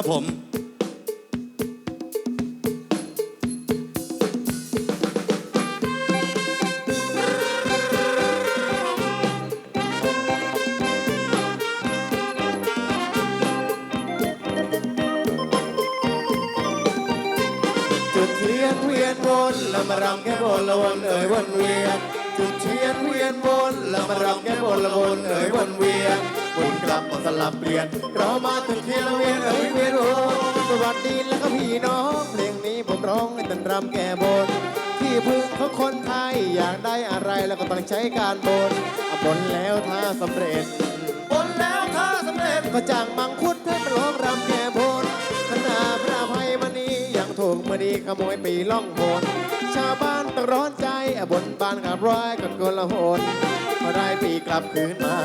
ครับผมจุดเทียนเวียนวนแล้วมารำแก้บนละวนเอ่ยวนเวียนจุดเทียนเวียนวนแล้วมารำแก้บนละวนเอ่ยวนเวียน วนกลับมาสลับเปลี่ยน เรามาจุดเทียนลเวียนเอ่ยเวียนวนสวัสดีแล้วก็พี่น้องเพลงนี้ผมร้องให้ตันรำแก้บน ที่พึ่งของคนไทยอยากได้อะไรแล้วก็ต้องใช้การบนบนแล้วถ้าสำเร็จบนแล้วถ้าสำเร็จก็จ้างมังคุดให้มาร้องรำแก้บนขนาพระภัยมณียังถูกมณีขโมยปีล่องหนชาวบ้านต้องร้อนใจบนบ้านกับร้อยกันกลหนพอได้ปีกลับคืนมา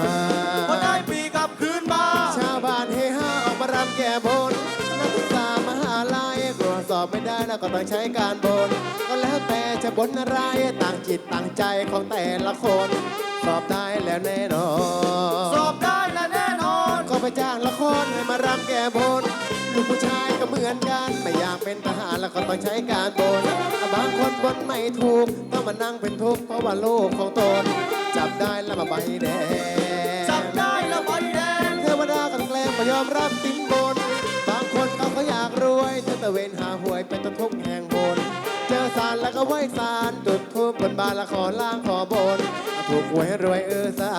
าวบ้านเฮฮาออกมารำแก้บนนักศึกษามหาลัยตรวจสอบไม่ได้แล้วก็ต้องใช้การบน ก็แล้วแต่จะบนอะไรต่างจิตต่างใจของแต่ละคน สอบได้แล้วแน่นอน สอบได้และแน่นอนก็ไปจ้างละครให้มารำแก้บนลูกผู้ชายก็เหมือนกัน ไม่อยากเป็นทหารแล้วก็ต้องใช้การบนบางคนบนไม่ถูกต้องมานั่งเป็นทุกข์เพราะว่าโลกของตน จับได้แล้วมาใบแดง ยอมรับสินบน บางคนเขาก็อยากรวยเธอตะเวนหาหวยเป็นต้นทุกข์แห่งบน เจอสารแล้วก็ไหว้สารจุดทูบบนบานและขอล่างขอบน ถูกหวยรวยเออสา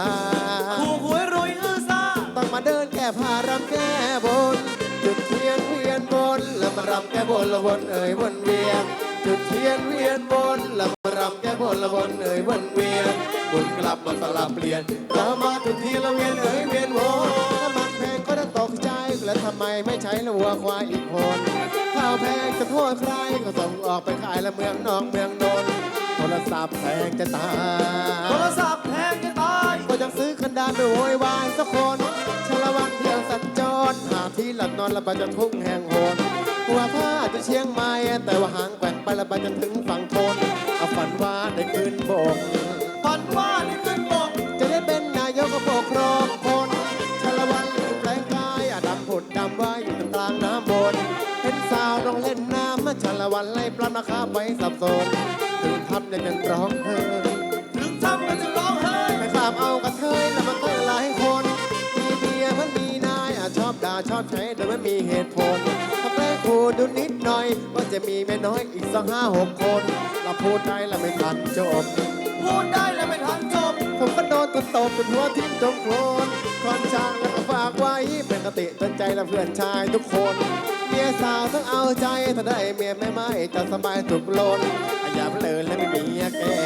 ถูกหวยรวยอื้อซ่าต้องมาเดินแก้ผ้ารำแก้บน จุดเทียนเวียนบน แล้วมารำแก้บนละวนเอ่ยวนเวียนจุดเทียนเวียนบนแล้วมารำแก้บนละวนเอ่ยวนเวียนบนกลับมาสลับเปลี่ยนเรามาจุดเทียนละเวียนเอ่ย ไมไม่ใช้ละวัวควายอีกคนข้าวแพงจะโทษใครก็ส่งออกไปขายละเมืองนองเมืองนนท์โทรศัพท์แพงจะตายโทรศัพท์แพงจะตายก็ยังซื้อคันดานไปโวยวายสักคนชาละวันเที่ยวสัญจรหาที่หลับนอนละบาจะทุ่งแห่งโหนหัวผ้าจะเชียงใหม่แต่ว่าหางแกว่งไปละบาจะถึงฝั่งทนเอาฝันว่าได้ขึ้นบก ชาละวันไล่ปลามาคาไปสับสนถึงทำยังยังร้องเธอถึงทำกันจะร้องไห้ไปข้ามเอากระเทยแล้วมันก็หลายคนมีเมียมันมีนายอะชอบด่าชอบใช้โดยไม่มีเหตุผลถ้าแกล้งคูดูนิดหน่อยว่าจะมีแม่น้อยอีกสักห้าหกคนเราพูดได้แล้วไม่ทันจบพูดได้แล้วไม่ทันจบผมก็โดนตุนตบจนหัวทิ้งจมโคลนก่อนช่างแล้วก็ฝากไว้ เป็นกติเตือนใจและเพื่อนชายทุกคนเมียสาวต้องเอาใจถ้าได้เมียไม่ไม่จะสบายถูกลนอย่าเพลินและไม่มีเมียแก่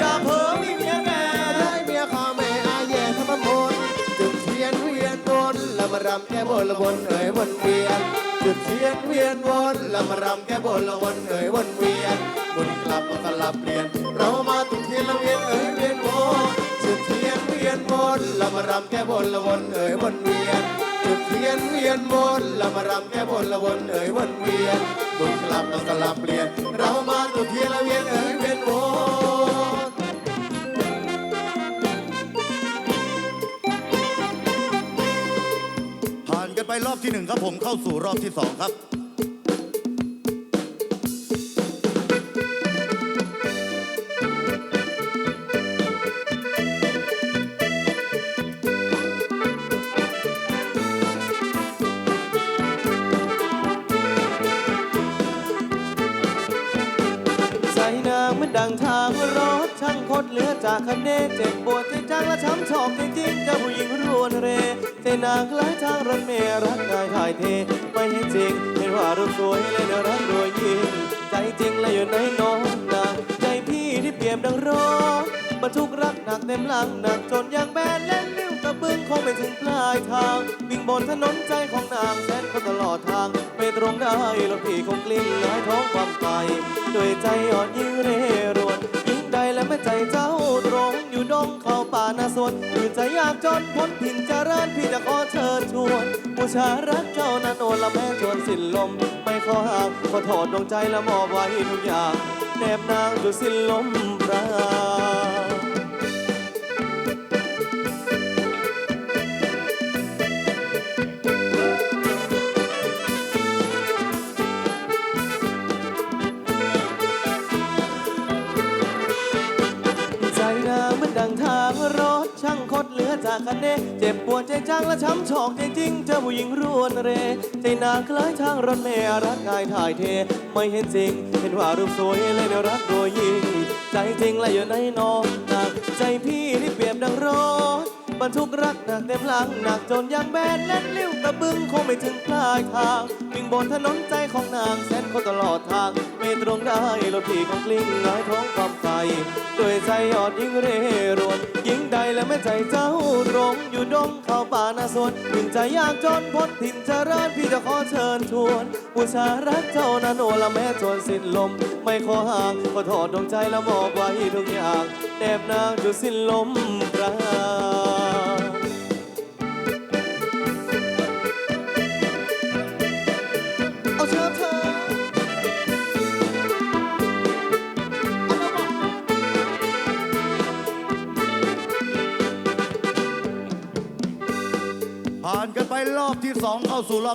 อย่าเผลอมีเมียแก่ได้เมียข้าแม่อาแย่ทั้งมนจุดเทียนเวียนวนแล้วมารำแก้บนละวนเอ่ยวนเวียนจุดเทียนเวียนวนแล้วมารำแก้บนละวนเอ่ยวนเวียนวนกลับมาสลับเปลี่ยนเรามาจุดเทียนละเวียนเอ่ยเวียนวนจุดเทียนเวียนวนแล้วมารำแก้บนละวนเอ่ยวนเวียน ล้วมารำแก้บนละวนเอ่ยวนเวียนวนกลับมาสลับเปลี่ยน เรามาจุดเทียละเวียนเอ่ยเวียนวนผ่านกันไปรอบที่หนึ่งครับผมเข้าสู่รอบที่สองครับ ดังทางรถช่างคดเหลือจากคันเดเจ็บปวดที่จังและช้ำชอกจริงๆเจ้าผู้หญิงรวนเรใจนางคล้ายทางรถเมล์รักกายถ่ายเท ไม่เห็นจริงเห็นว่ารูปสวยเลยนะรักรวยยิ่งใจจริงและอยู่ในน้องนางใจพี่ที่เปี่ยมดังร้อนบรรทุกรักหนักเต็มหลังหนักจนยางแบนเล่นลิ้วกระบึงคงไม่ถึงปลายทาง วิ่งบนถนนใจของนางแสนก็ตลอดทางไม่ตรงได้รถพี่คงกลิ้งหลายท้องความไปด้วยใจอ่อนยิ่งเร่ ใจเจ้าตรงอยู่ดงเข้าป่านาสวนคือใจอยากจนพ้นผินเจริญพี่จะขอเชิญชวนผู้ชายรักเจ้านั้นโอนละแม่ชวนสิ้นลม ไม่ขอห่างขอโทษดวงใจและมอบไว้ทุกอย่างแนบนางจนสิ้นลมปรา คะเนเจ็บปวดใจจังและช้ำชอกใจจริงเจอผู้หญิงรวนเร ใจนางคล้ายทางรถเมล์รักกายถ่ายเท ไม่เห็นจริง เห็นว่ารูปสวยเลยในรักโดยยิ่ง ใจจริงและอยู่ในนอนหนักใจพี่ที่เปรียบดังรถ บรรทุกรักหนักเต็มหลังหนักจนยางแบนแน่นเลี้วตะบึงคงไม่ถึงปลายทางวิ่งบนถนนใจของนางแสนคนตลอดทาง ไม่ตรงได้รถพี่ของกลิ้งหงายท้องความไฟด้วยใจอดยิ่งเร่รวนยิ่งใดและไม่ใจเจ้าตรงอยู่ดงเข้าป่านาสวนถึงใจยากจนพ้นถิ่นเจริญพี่จะขอเชิญชวนอุตสารักเจ้านาโนละแม้จนสิ้นลม ไม่ขอห่างขอถอดดวงใจแล้วมอบไว้ทุกอย่างแนบนางอยู่สิ้นลมปรา อบที่สองเข้าสู่รอบ